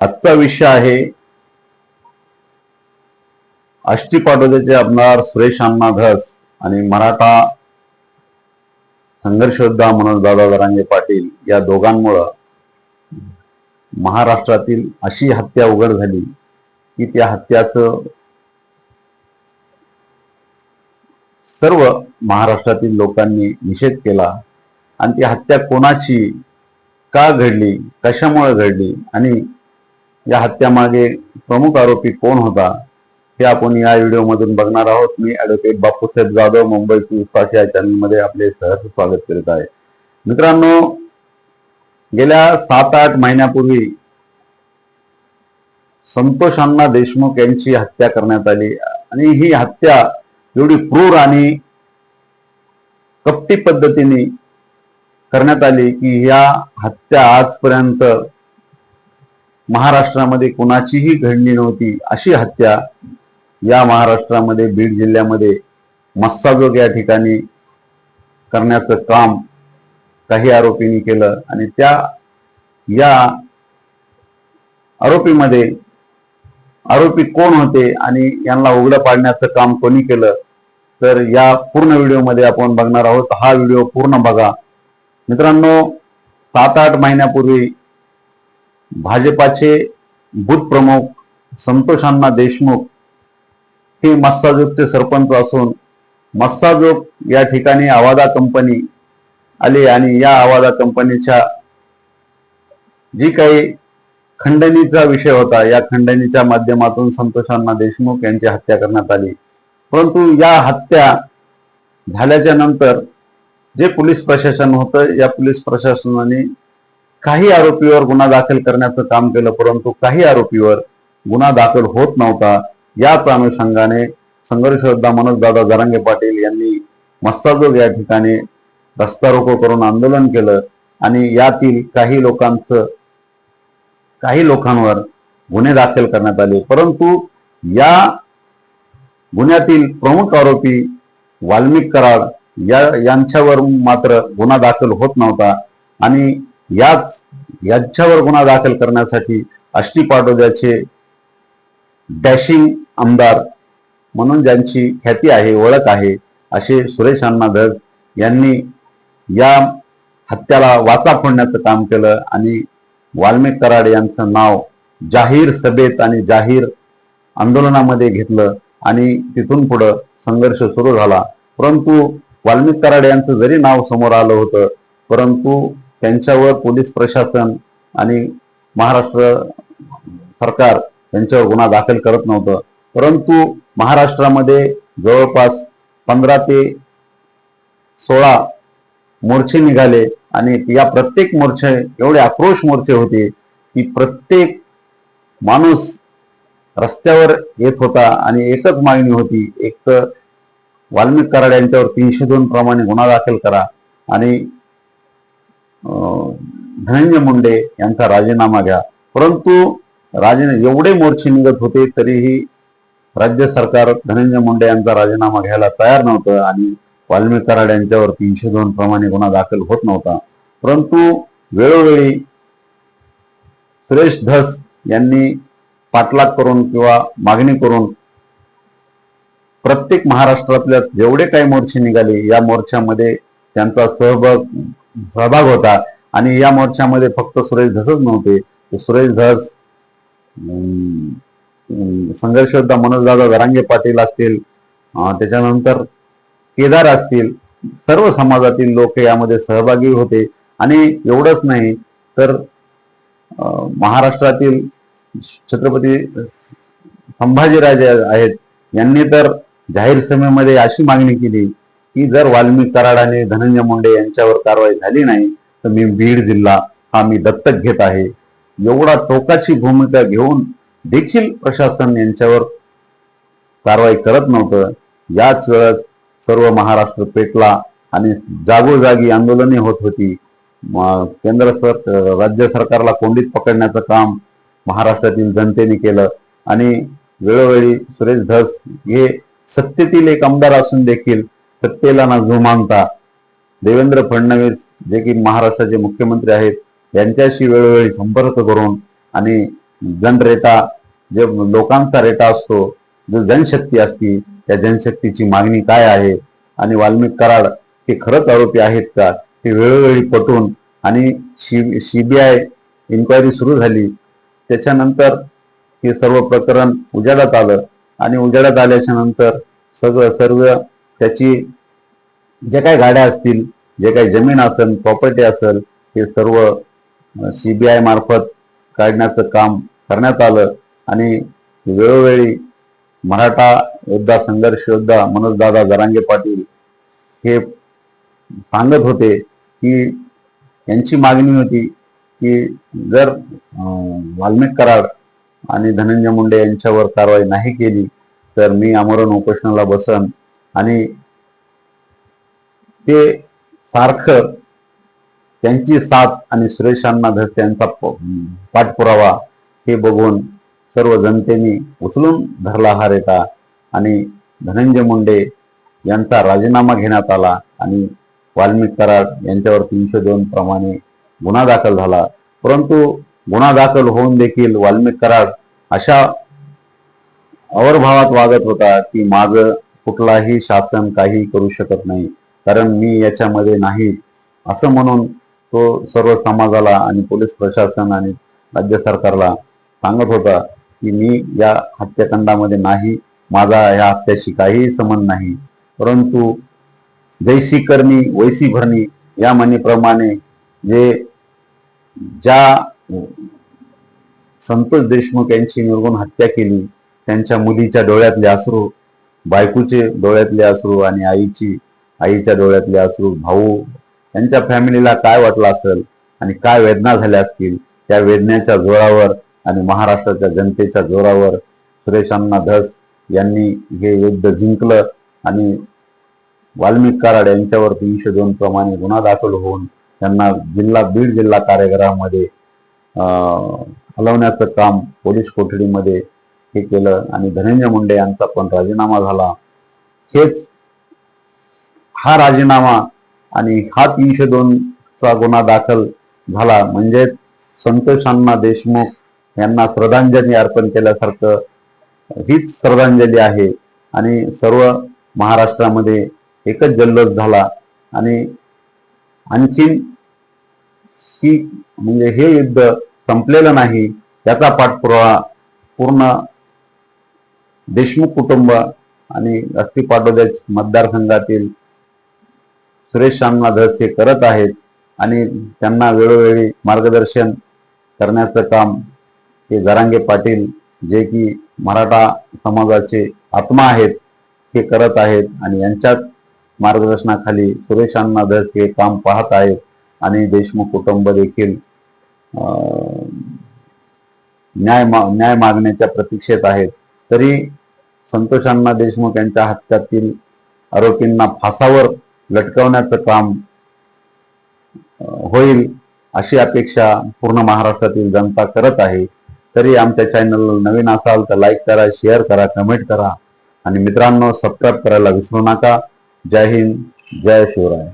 आजचा विषय आहे आष्टी पाटोद्याचे आमदार सुरेश अण्णा धस आणि मराठा संघर्षोद्धा म्हणून मनोज दादा दरांगे पाटील या दोघांमुळं महाराष्ट्रातील अशी हत्या उघड झाली की त्या हत्याचं सर्व महाराष्ट्रातील लोकांनी निषेध केला आणि ती हत्या कोणाची का घडली कशामुळे घडली आणि या हत्यामागे प्रमुख आरोपी कोण होता हे आपण या व्हिडिओमधून बघणार आहोत. मी ॲडव्होकेट बापूसाहेब जाधव मुंबई चोवीस या चॅनलमध्ये आपले सहर्ष स्वागत करीत आहे. मित्रांनो गेल्या सात आठ महिन्यापूर्वी संतोष अण्णा देशमुख यांची हत्या करण्यात आली. आणि ही हत्या एवढी क्रूर आणि कपटी पद्धतीने करण्यात आली की या हत्या आजपर्यंत महाराष्ट्रामध्ये कुणाचीही घडणी नव्हती अशी हत्या या महाराष्ट्रामध्ये बीड जिल्ह्यामध्ये मस्साजोग या ठिकाणी करण्याचं काम काही आरोपींनी केलं आणि त्या या आरोपीमध्ये आरोपी कोण होते आणि यांना उघडं पाडण्याचं काम कोणी केलं तर या पूर्ण व्हिडिओमध्ये आपण बघणार आहोत. हा व्हिडिओ पूर्ण बघा. मित्रांनो सात आठ महिन्यापूर्वी भाजपाचे बूथ प्रमुख संतोषांना देशमुख हे मस्साजोगचे सरपंच असून मस्साजोग या ठिकाणी आवादा कंपनी आली आणि या आवादा कंपनीच्या जी काही खंडणीचा विषय होता या खंडणीच्या माध्यमातून संतोषांना देशमुख यांची हत्या करण्यात आली. परंतु या हत्या झाल्याच्यानंतर जे पोलीस प्रशासन होतं या पोलीस प्रशासनाने काही आरोपीवर गुन्हा दाखल करण्याचं काम केलं परंतु काही आरोपीवर गुन्हा दाखल होत नव्हता. याच अनुषंगाने संघर्ष योद्धा मनोजदादा जरांगे पाटील यांनी मस्ताजोग या ठिकाणी रस्ता रोको करून आंदोलन केलं आणि यातील काही लोकांचं काही लोकांवर गुन्हे दाखल करण्यात आले. परंतु या गुन्ह्यातील प्रमुख आरोपी वाल्मिक कराड या यांच्यावर मात्र गुन्हा दाखल होत नव्हता. आणि याच यांच्यावर गुन्हा दाखल करण्यासाठी आष्टी पाटोद्याचे डॅशिंग आमदार म्हणून ज्यांची ख्याती आहे ओळख आहे असे सुरेश अण्णा धस यांनी या हत्याला वाचा फोडण्याचं काम केलं आणि वाल्मिक कराड यांचं नाव जाहीर सभेत आणि जाहीर आंदोलनामध्ये घेतलं आणि तिथून पुढं संघर्ष सुरू झाला. परंतु वाल्मिक कराड यांचं जरी नाव समोर आलं होतं परंतु त्यांच्यावर पोलीस प्रशासन आणि महाराष्ट्र सरकार त्यांच्यावर गुन्हा दाखल करत नव्हतं. परंतु महाराष्ट्रामध्ये जवळपास पंधरा ते सोळा मोर्चे निघाले आणि या प्रत्येक मोर्चे एवढे आक्रोश मोर्चे होते की प्रत्येक माणूस रस्त्यावर येत होता आणि एकच मागणी होती एक तर वाल्मिक कराड यांच्यावर तीनशे दोन प्रमाणे गुन्हा दाखल करा आणि धनंजय मुंडे यांचा राजीनामा घ्या. परंतु राजे एवढे मोर्चे निघत होते तरीही राज्य सरकार धनंजय मुंडे यांचा राजीनामा घ्यायला तयार नव्हतं आणि वाल्मी कराड यांच्यावर तीनशे दोन प्रमाणे गुन्हा दाखल होत नव्हता. परंतु वेळोवेळी सुरेश धस यांनी पाठलाग करून किंवा मागणी करून प्रत्येक महाराष्ट्रातल्या जेवढे काही मोर्चे निघाले या मोर्चामध्ये त्यांचा सहभाग सहभाग होता. आणि या मोर्चामध्ये फक्त सुरेश धसच नव्हते. तर सुरेश धस अं, संघर्ष मनोजदादा वरांगे पाटील असतील त्याच्यानंतर केदार असतील सर्व समाजातील लोक यामध्ये सहभागी होते. आणि एवढंच नाही तर महाराष्ट्रातील छत्रपती संभाजीराजे आहेत. यांनी तर जाहीर सभेमध्ये अशी मागणी केली की जर वाल्मिक कराड आणि धनंजय मुंडे यांच्यावर कारवाई झाली नाही तर मी बीड जिल्हा हा मी दत्तक घेत आहे. एवढा टोकाची भूमिका घेऊन देखील प्रशासन यांच्यावर कारवाई करत नव्हतं. याच वेळेस सर्व महाराष्ट्र पेटला आणि जागोजागी आंदोलने होत होती. केंद्र सर राज्य सरकारला कोंडीत पकडण्याचं काम महाराष्ट्रातील जनतेने केलं. आणि वेळोवेळी सुरेश धस हे सत्तेतील एक आमदार असून देखील सत्तेला ना जुमानता देवेंद्र फडणवीस जे की महाराष्ट्राचे मुख्यमंत्री आहेत यांच्याशी वेळोवेळी संपर्क करून आणि जनरेटा जे लोकांचा रेटा असतो जो जनशक्ती असती त्या जनशक्तीची मागणी काय आहे? आणि वाल्मिक कराड हे खरंच आरोपी आहेत का? हे वेळोवेळी पटून आणि सी सीबीआय इन्क्वायरी सुरू झाली. त्याच्यानंतर हे सर्व प्रकरण उजाडात आलं आणि उजाडात आल्याच्यानंतर सगळं सर्व त्याची जे काही गाड्या असतील जे काही जमीन असेल प्रॉपर्टी असेल हे सर्व सीबीआय मार्फत काढण्याचं काम करण्यात आलं आणि वेळोवेळी मराठा योद्धा संघर्ष योद्धा मनोजदादा जरांगे पाटील हे सांगत होते की यांची मागणी होती की जर वाल्मिक कराड आणि धनंजय मुंडे यांच्यावर कारवाई नाही केली तर मी आमरण उपोषणाला बसन आणि ते सारखं त्यांची साथ आणि सुरेश धर धस पाठपुरावा हे बघून सर्व जनतेने उचलून धरला हा रेटा आणि धनंजय मुंडे यांचा राजीनामा घेण्यात आला आणि वाल्मिक कराड यांच्यावर तीनशे दोन प्रमाणे गुन्हा दाखल झाला. परंतु गुन्हा दाखल होऊन देखील वाल्मिक कराड अशा अवरभावात वागत होता की माझं कुठलाही शासन काही करू शकत नाही. कारण मी याच्यामध्ये नाही. असं म्हणून तो सर्व समाजाला आणि पोलीस प्रशासन आणि राज्य सरकारला सांगत होता की मी या हत्याकांडामध्ये नाही. माझा या हत्याशी काहीही संबंध नाही. परंतु जैसी करणी वैसी भरणी या म्हणीप्रमाणे जे ज्या संतोष देशमुख यांची निर्गुण हत्या केली त्यांच्या मुलीच्या डोळ्यातले अश्रू बायकोचे डोळ्यातले अश्रू आणि आईची आईच्या डोळ्यातले अश्रू भाऊ त्यांच्या फॅमिलीला काय वाटलं असेल आणि काय वेदना झाल्या असतील त्या वेदनेच्या जोरावर आणि महाराष्ट्राच्या जनतेच्या जोरावर सुरेश अण्णा धस यांनी हे युद्ध जिंकलं आणि वाल्मिक कराड यांच्यावर तीनशे दोन प्रमाणे गुन्हा दाखल होऊन त्यांना जिल्हा बीड जिल्हा कारागृहामध्ये हलवण्याचं काम पोलीस कोठडीमध्ये हे केलं आणि धनंजय मुंडे यांचा पण राजीनामा झाला. हेच हा राजीनामा आणि हा तीनशे दोन चा गुन्हा दाखल झाला. म्हणजे संतोषांना देशमुख यांना श्रद्धांजली अर्पण केल्यासारखं हीच श्रद्धांजली आहे. आणि सर्व महाराष्ट्रामध्ये एकच जल्लोष झाला. आणि आणखीन ही म्हणजे हे युद्ध संपलेलं नाही त्याचा पाठपुरावा पूर्ण देशमुख कुटुंब आणि अस्थि पाटोद्या मतदारसंघातील सुरेश अण्णा धस हे करत आहेत आणि त्यांना वेळोवेळी मार्गदर्शन करण्याचं काम हे जरांगे पाटील जे की मराठा समाजाचे आत्मा आहेत हे करत आहेत आणि यांच्याच मार्गदर्शनाखाली सुरेश अण्णा धस हे काम पाहत आहेत आणि देशमुख कुटुंब देखील अं, न्याय मा न्याय मागण्याच्या प्रतीक्षेत आहेत. तरी संतोषांना देशमुख यांच्या हत्यातील आरोपींना फासावर लटकवण्याचं काम होईल अशी अपेक्षा पूर्ण महाराष्ट्रातील जनता करत आहे. तरी आमच्या चॅनलला नवीन असाल तर लाईक करा शेअर करा कमेंट करा. आणि मित्रांनो सबस्क्राईब करायला विसरू नका. जय हिंद जय शिवराय.